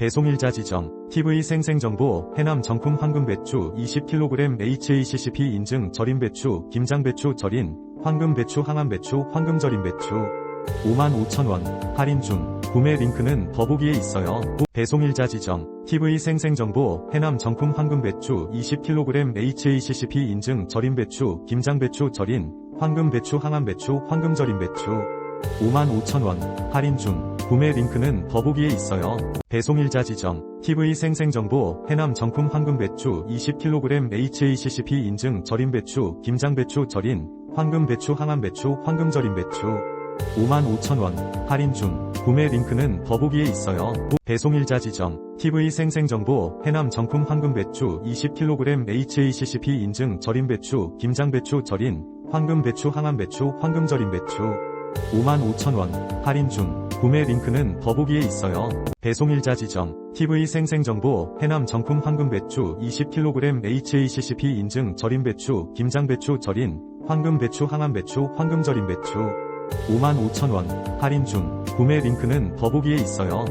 배송일자 지정, TV 생생정보, 해남 정품 황금 배추 20kg HACCP 인증 절임 배추, 김장 배추 절인, 황금 배추 항암 배추, 황금 절임 배추. 55,000원, 할인 중, 구매 링크는 더보기에 있어요. 배송일자 지정, TV 생생정보, 해남 정품 황금 배추 20kg HACCP 인증 절임 배추, 김장 배추 절인, 황금 배추 항암 배추, 황금 절임 배추. 55,000원, 할인 중, 구매 링크는 더보기에 있어요. 배송일자 지정, TV 생생정보, 해남 정품 황금 배추 20kg HACCP 인증 절임 배추, 김장 배추 절인, 황금 배추 항암 배추, 황금 절임 배추. 55,000원, 할인 중, 구매 링크는 더보기에 있어요. 배송일자 지정, TV 생생정보, 해남 정품 황금 배추 20kg HACCP 인증 절임 배추, 김장 배추 절인, 황금 배추 항암 배추, 황금 절임 배추. 55,000원, 할인 중, 구매 링크는 더보기에 있어요. 배송일자 지정, TV 생생정보, 해남 정품 황금 배추 20kg HACCP 인증 절임 배추, 김장 배추 절인, 황금 배추 항암 배추, 황금 절임 배추. 55,000원, 할인 중, 구매 링크는 더보기에 있어요.